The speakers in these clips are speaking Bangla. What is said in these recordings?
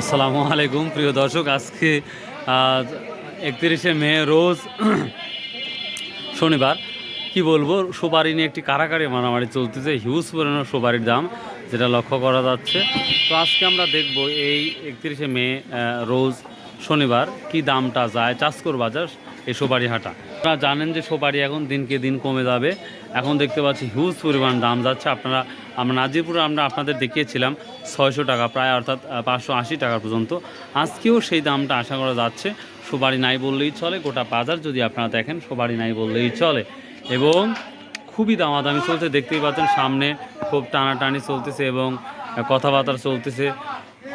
আসসালামু আলাইকুম, প্রিয় দর্শক। আজকে একত্রিশে মে, রোজ শনিবার। কি বলব সুপারি নিয়ে একটি কারাকারি মারামারি চলতেছে, হিউজ পরিমাণ সুপারির দাম, যেটা লক্ষ্য করা যাচ্ছে। তো আজকে আমরা দেখব এই একত্রিশে মে রোজ শনিবার কি দামটা যায় চাষকর বাজার, এই সুপারি হাঁটা। আপনারা জানেন যে সুপারি এখন দিনকে দিন কমে যাবে। এখন দেখতে পাচ্ছি হিউজ পরিমাণ দাম যাচ্ছে। আপনারা, আমরা নাজিরপুরে আমরা আপনাদের দেখিয়েছিলাম ছয়শো টাকা প্রায়, অর্থাৎ পাঁচশো আশি টাকা পর্যন্ত। আজকেও সেই দামটা আশা করা যাচ্ছে সবারই নাই বললেই চলে, গোটা বাজার যদি আপনারা দেখেন সবারই নাই বললেই চলে। এবং খুবই দামাদামি চলছে, দেখতেই পাচ্ছেন সামনে খুব টানাটানি চলতেছে এবং কথাবার্তা চলতেছে।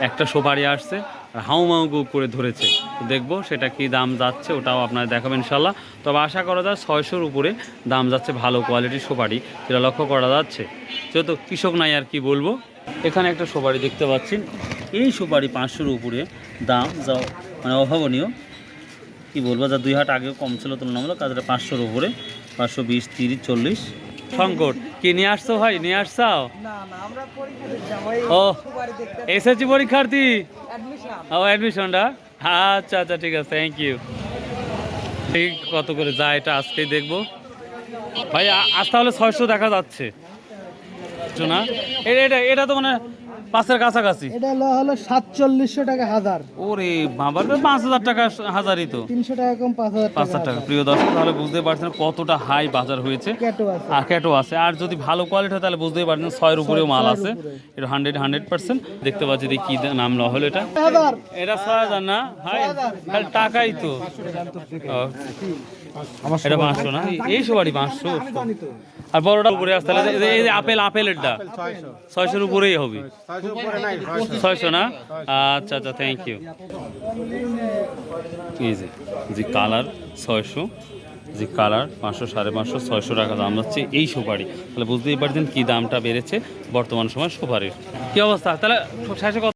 একটা সুপারি আসছে আর হাউমাউ গু করে ধরেছে। দেখব সেটা কি দাম যাচ্ছে, ওটাও আপনারা দেখাবেন ইনশাল্লাহ। তবে আশা করা যায় ছয়শোর উপরে দাম যাচ্ছে ভালো কোয়ালিটির সুপারি, যেটা লক্ষ্য করা যাচ্ছে। যেহেতু কৃষক নাই আর কি বলব। এখানে একটা সুপারি দেখতে পাচ্ছেন। এই সুপারি পাঁচশোর উপরে দাম যা মানে অভাবনীয়। কি বলব, যা দুই হাট আগেও কম ছিল, তুলনামূলক কাজটা পাঁচশোর উপরে। পাঁচশো বিশ, তিরিশ, চল্লিশ। সংকট। কি নিয়ে আসছো ভাই? নিয়ে আসছাও? ও এসএসসি পরীক্ষার্থী? ও অ্যাডমিশনটা আচ্ছা আচ্ছা ঠিক আছে থ্যাংক ইউ ঠিক কত করে যায় এটা আজকেই দেখব। ভাই আজ তাহলে ছয়শো দেখা যাচ্ছে। না এটা এটা এটা তো মানে পাঁচের কাছাকাছি। এটা হলো সাতচল্লিশশো টাকা হাজার। ওরে বাবার পাঁচ হাজার টাকা হাজারই তো। তিনশো টাকা কম পাঁচ হাজার পাঁচ টাকা হাজার টাকা। প্রিয় দর্শক তাহলে বুঝতে পারছেন কতটা হাই বাজার হয়েছে। আর ক্যাটও আছে। আর যদি ভালো কোয়ালিটি হয় তাহলে বুঝতেই পারছেন ছয়ের উপরেও মাল আছে। এটা হান্ড্রেড হান্ড্রেড পার্সেন্ট দেখতে পাচ্ছি যে কি নাম হলো এটা। এটা ছয় হাজার না? ভাই খালি টাকাই তো। এটা পাঁচশো না? এই- এই সবারই পাঁচশো। আর বড়টা উপরে আসতে এই যে- যে আপেল আপেলেরটা। ছয়শোর উপরেই হবে। ছয়শো না? আচ্ছা আচ্ছা থ্যাংক ইউ এই যে জি কালার ছয়শো জি কালার পাঁচশো সাড়ে পাঁচশো ছয়শো টাকা দাম যাচ্ছে এই সুপারি। তাহলে বুঝতেই পারছেন কি দামটা বেড়েছে বর্তমান সময় সুপারির। কি অবস্থা? তাহলে শেষে